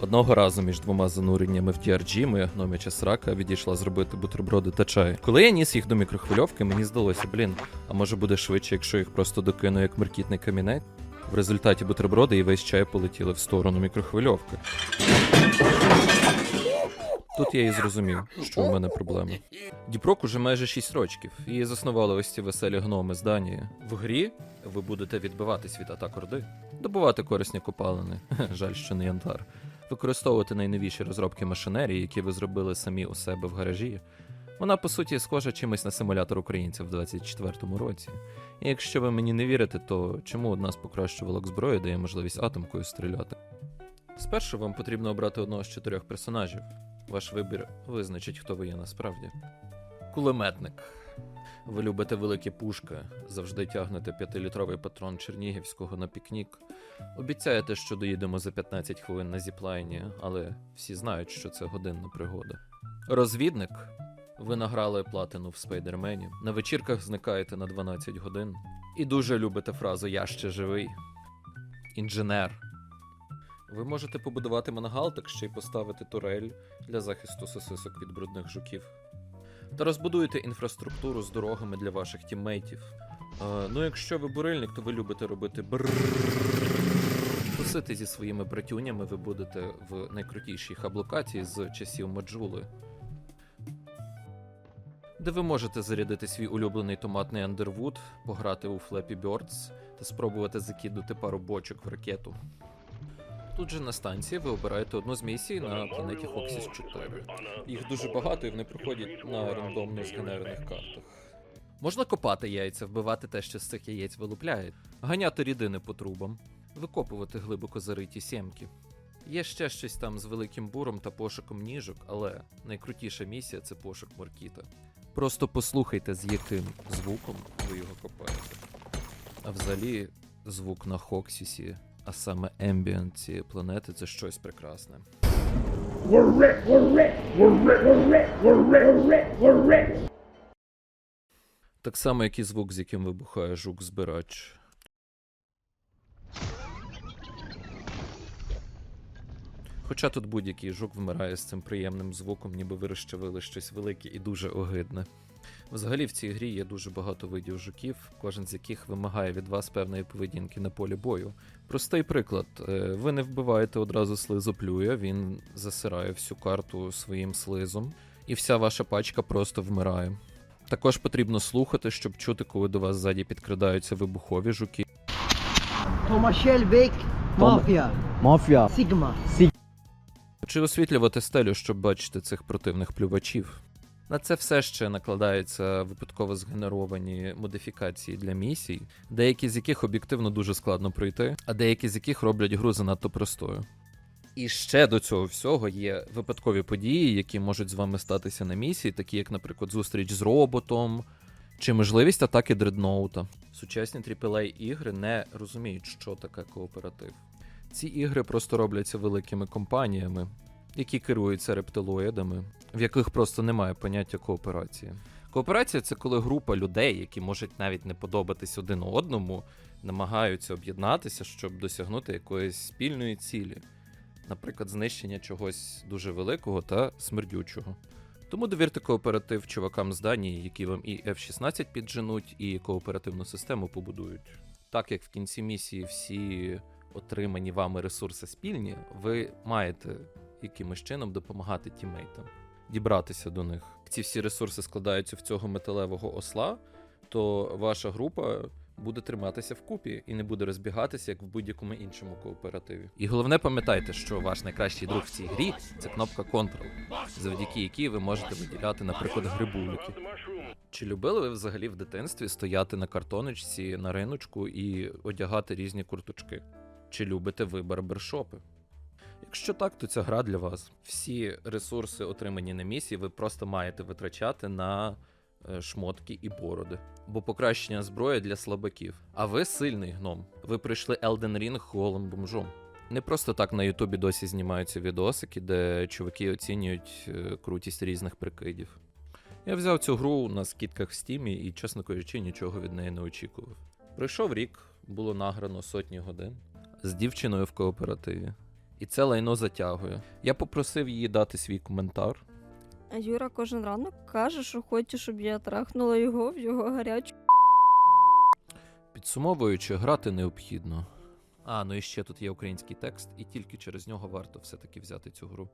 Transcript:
Одного разу між двома зануреннями в DRG моя гномяча срака відійшла зробити бутерброди та чай. Коли я ніс їх до мікрохвильовки, мені здалося, блін, а може буде швидше, якщо їх просто докину як меркітний камінець? В результаті бутерброди і весь чай полетіли в сторону мікрохвильовки. Тут я і зрозумів, що у мене проблеми. Діпрок уже майже 6 років, і заснували ось ці веселі гноми з Данії. В грі ви будете відбиватись від атак Орди, добувати корисні копалини, жаль, що не янтар, використовувати найновіші розробки машинерії, які ви зробили самі у себе в гаражі. Вона, по суті, схожа чимось на симулятор українців в 24-му році. І якщо ви мені не вірите, то чому одна з покращувалок зброї дає можливість атомкою стріляти? Спершу вам потрібно обрати одного з чотирьох персонажів. Ваш вибір визначить, хто ви є насправді. Кулеметник. Ви любите великі пушки, завжди тягнете 5-літровий патрон Чернігівського на пікнік. Обіцяєте, що доїдемо за 15 хвилин на зіплайні, але всі знають, що це годинна пригода. Розвідник. Ви награли платину в спайдермені, на вечірках зникаєте на 12 годин. І дуже любите фразу Я ще живий. Інженер. Ви можете побудувати мангал, так ще й поставити турель для захисту сосисок від брудних жуків. Та розбудуєте інфраструктуру з дорогами для ваших тіммейтів. Ну, якщо ви бурильник, то ви любите робити бр. Тусити зі своїми братюнями ви будете в найкрутішій хаблокації з часів Маджули. Де ви можете зарядити свій улюблений томатний андервуд, пограти у Flappy Birds та спробувати закидати пару бочок в ракету. Тут же на станції ви обираєте одну з місій на планеті Хоксіс 4. Їх дуже багато і вони проходять на рандомно згенерених картах. Можна копати яйця, вбивати те, що з цих яєць вилупляє, ганяти рідини по трубам, викопувати глибоко зариті сімки. Є ще щось там з великим буром та пошуком ніжок, але найкрутіша місія це пошук Моркіта. Просто послухайте, з яким звуком ви його копаєте. А взагалі, звук на Хоксісі, а саме ембієнт цієї планети це щось прекрасне. Так само, як і звук, з яким вибухає жук-збирач. Хоча тут будь-який жук вмирає з цим приємним звуком, ніби ви розчавили щось велике і дуже огидне. Взагалі в цій грі є дуже багато видів жуків, кожен з яких вимагає від вас певної поведінки на полі бою. Простий приклад: Е, ви не вбиваєте одразу слизоплюя, він засирає всю карту своїм слизом, і вся ваша пачка просто вмирає. Також потрібно слухати, щоб чути, коли до вас ззаді підкрадаються вибухові жуки. Thomas Kjellvik, Mafia, Мафія. Sigma. Чи освітлювати стелю, щоб бачити цих противних плювачів. На це все ще накладаються випадково згенеровані модифікації для місій, деякі з яких об'єктивно дуже складно пройти, а деякі з яких роблять гру занадто простою. І ще до цього всього є випадкові події, які можуть з вами статися на місії, такі як, наприклад, зустріч з роботом чи можливість атаки дредноута. Сучасні AAA ігри не розуміють, що таке кооператив. Ці ігри просто робляться великими компаніями, які керуються рептилоїдами, в яких просто немає поняття кооперації. Кооперація це коли група людей, які можуть навіть не подобатись один одному, намагаються об'єднатися, щоб досягнути якоїсь спільної цілі, наприклад, знищення чогось дуже великого та смердючого. Тому довірте кооператив чувакам з Данії, які вам і F-16 підженуть, і кооперативну систему побудують. Так як в кінці місії всі отримані вами ресурси спільні, ви маєте якимось чином допомагати тіммейтам, дібратися до них. Ці всі ресурси складаються в цього металевого осла, то ваша група буде триматися вкупі і не буде розбігатися, як в будь-якому іншому кооперативі. І головне пам'ятайте, що ваш найкращий друг в цій грі це кнопка Ctrl, завдяки якій ви можете виділяти, наприклад, грибулики. Чи любили ви взагалі в дитинстві стояти на картоночці на риночку і одягати різні курточки? Чи любите ви барбершопи? Якщо так, то ця гра для вас. Всі ресурси, отримані на місії, ви просто маєте витрачати на е, шмотки і бороди. Бо покращення зброї для слабаків. А ви сильний гном. Ви пройшли Elden Ring голим бомжом. Не просто так на Ютубі досі знімаються відосики, де чуваки оцінюють е, крутість різних прикидів. Я взяв цю гру на скидках в стімі і, чесно кажучи, нічого від неї не очікував. Пройшов рік, було награно сотні годин з дівчиною в кооперативі. І це лайно затягує. Я попросив її дати свій коментар. А Юра кожен ранок каже, що хоче, щоб я трахнула його в його гарячу. Підсумовуючи, грати необхідно. А, ну і ще тут є український текст, і тільки через нього варто все-таки взяти цю гру.